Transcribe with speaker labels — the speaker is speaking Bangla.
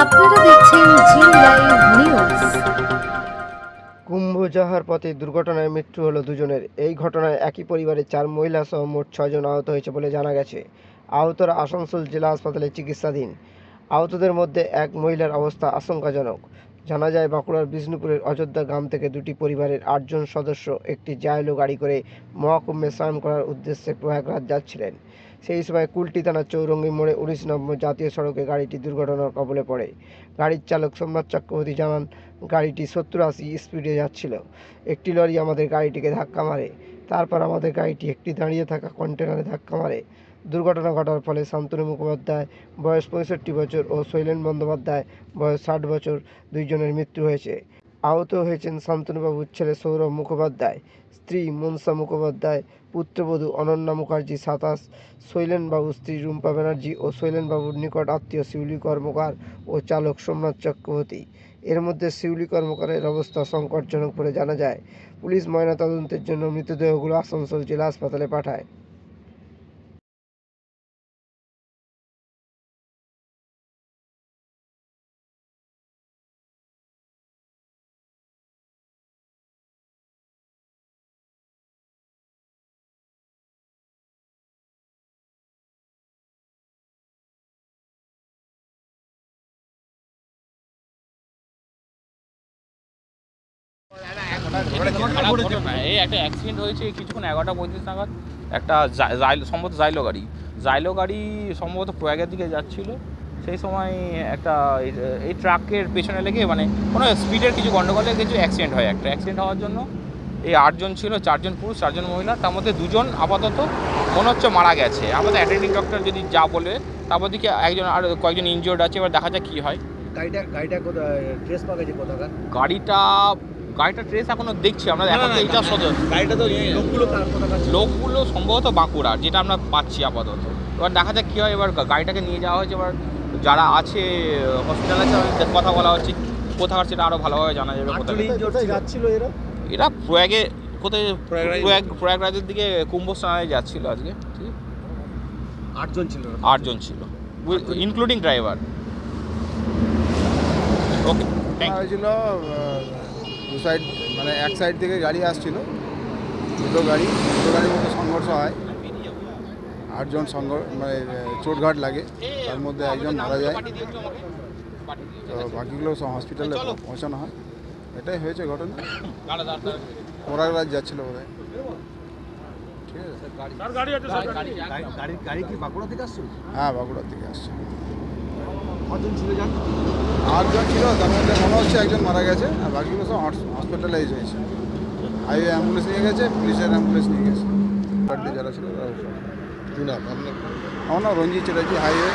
Speaker 1: আপনারা দেখছেন জি লাইভ নিউজ।
Speaker 2: কুম্ভ পথে দুর্ঘটনায় মৃত্যু হলো দুজনের। এই ঘটনায় একই পরিবারের চার মহিলা সহ মোট ছয়জন আহত হয়েছে বলে জানা গেছে। আহতরা আসানসোল জেলা হাসপাতালে চিকিৎসাধীন। আহতদের মধ্যে এক মহিলার অবস্থা আশঙ্কাজনক। জানা যায়, বাঁকুড়ার বিষ্ণুপুরের অযোধ্যা গ্রাম থেকে দুটি পরিবারের আটজন সদস্য একটি জায়লো গাড়ি করে মহাকুম্ভে স্নান করার উদ্দেশ্যে প্রয়াগরাজ যাচ্ছিলেন। সেই সময় কুলটি থানার চৌরঙ্গি মোড়ে উনিশ নম্বর জাতীয় সড়কে গাড়িটি দুর্ঘটনার কবলে পড়ে। গাড়ির চালক সোমনাথ চক্রবর্তী জানান, গাড়িটি সত্তর আশি স্পিডে যাচ্ছিল। একটি লরি আমাদের গাড়িটিকে ধাক্কা মারে। তারপর আমাদের গাড়িটি একটি দাঁড়িয়ে থাকা কন্টেনারে ধাক্কা মারে। দুর্ঘটনা ঘটার ফলে শান্তনু মুখোপাধ্যায়, বয়স পঁয়ষট্টি বছর, ও শৈলেন বন্দ্যোপাধ্যায়, বয়স ষাট বছর, দুইজনের মৃত্যু হয়েছে। আহত হয়েছেন শান্তনুবাবুর ছেলে সৌরভ মুখোপাধ্যায়, স্ত্রী মনসা মুখোপাধ্যায়, পুত্রবধূ অনন্যা মুখার্জি সাতাশ শৈলেনবাবুর স্ত্রী রুম্পা ব্যানার্জি ও শৈলেনবাবুর নিকট আত্মীয় শিউলি কর্মকার ও চালক সোমনাথ চক্রবর্তী। এর মধ্যে শিউলি কর্মকারের অবস্থা সংকটজনক বলে জানা যায়। পুলিশ ময়নাতদন্তের জন্য মৃতদেহগুলো আসানসোল জেলা হাসপাতালে পাঠায়।
Speaker 3: এই একটা অ্যাক্সিডেন্ট হয়েছে কিছুক্ষণ এগারোটা পঁয়ত্রিশ নাগাদ। একটা সম্ভবত জাইলো গাড়ি। জাইলো গাড়ি সম্ভবত প্রয়াগের দিকে যাচ্ছিল। সেই সময় একটা এই- ট্রাকের পেছনে লেগে মানে কোনো স্পিডের কিছু গন্ডগোলে কিছু অ্যাক্সিডেন্ট হয়। একটা অ্যাক্সিডেন্ট হওয়ার জন্য এই আটজন ছিল চারজন পুরুষ চারজন মহিলা। তার মধ্যে দুজন আপাতত মনে হচ্ছে মারা গেছে। আমাদের অ্যাটেন্ডিং ডক্টর যদি যা বলে তারপর দিকে একজন আর কয়েকজন ইনজিওর্ড আছে এবার দেখা যাক কী হয়।
Speaker 4: গাড়িটা গাড়িটা কোথায় ট্রেস পাওয়া গেছে কোথাকার?
Speaker 3: গাড়িটা গাড়িটা ট্রেস এখনও দেখছি আমরা এখন তো এইটা সদর
Speaker 4: গাড়িটা তো লোকগুলো?
Speaker 3: লোকগুলো সম্ভবত বাঁকুড়ার যেটা আমরা পাচ্ছি আপাতত। এবার দেখা যাক কী হয় এবার গাড়িটাকে নিয়ে যাওয়া হয়েছে এবার যারা আছে হসপিটালে আছে কথা বলা হচ্ছে কোথাকার সেটা আরও ভালোভাবে জানা যাবে কোথায়
Speaker 4: injured
Speaker 2: এরা?
Speaker 3: এরা প্রয়াগে কোথায়। প্রয়াগ প্রয়াগরাজের দিকে কুম্ভ স্নানে যাচ্ছিল আজকে ঠিক?
Speaker 4: আটজন ছিল।
Speaker 3: আটজন ছিল ইনক্লুডিং ড্রাইভার ওকে
Speaker 5: হয়েছিল দু সাইড মানে এক সাইড থেকে গাড়ি আসছিল। দুটো গাড়ি দুটো গাড়ির মধ্যে সংঘর্ষ হয়। আটজন সংঘর্ষ মানে চোটঘাট লাগে। তার মধ্যে একজন মারা যায়। তো বাকিগুলো সব হসপিটালে পৌঁছানো হয়। এটাই হয়েছে ঘটনা। মোরাগরাজ যাচ্ছিল বোধ ঠিক আছে?
Speaker 4: গাড়ি গাড়ি। বাঁকুড়া
Speaker 5: হ্যাঁ বাঁকুড়ার থেকে আসছে।
Speaker 4: কজন ছিল জান?
Speaker 5: আটজন ছিল তার মধ্যে মনে হচ্ছে একজন মারা গেছে আর বাকিগুলো সব হসপিটালাইজ হয়েছে। হাইওয়ে অ্যাম্বুলেন্স নিয়ে গেছে পুলিশের অ্যাম্বুলেন্স নিয়ে গেছে। যারা ছিল তারা সব। আমার নাম রঞ্জিত চ্যাটার্জি হাইওয়ে।